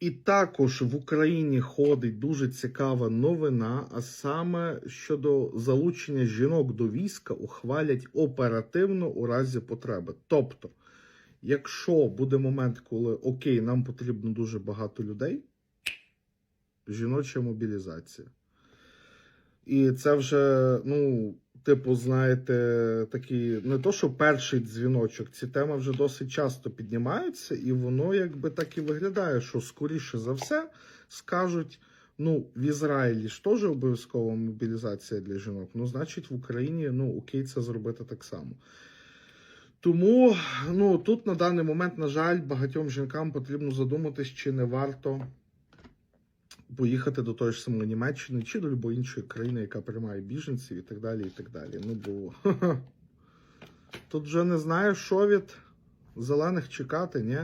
І також в Україні ходить дуже цікава новина, а саме щодо залучення жінок до війська ухвалять оперативно у разі потреби. Тобто, якщо буде момент, коли окей, нам потрібно дуже багато людей, жіноча мобілізація. І це вже, ну, типу, знаєте, такий не то, що перший дзвіночок, ці теми вже досить часто піднімаються, і воно якби так і виглядає, що скоріше за все скажуть. Ну, в Ізраїлі ж теж обов'язкова мобілізація для жінок. Ну, значить, в Україні ну окей, це зробити так само. Тому ну тут на даний момент, на жаль, багатьом жінкам потрібно задуматись, чи не варто поїхати до тої ж самої Німеччини чи до будь-якої іншої країни, яка приймає біженців і так далі. і так далі. Ну бо тут вже не знаю, що від зелених чекати, ні?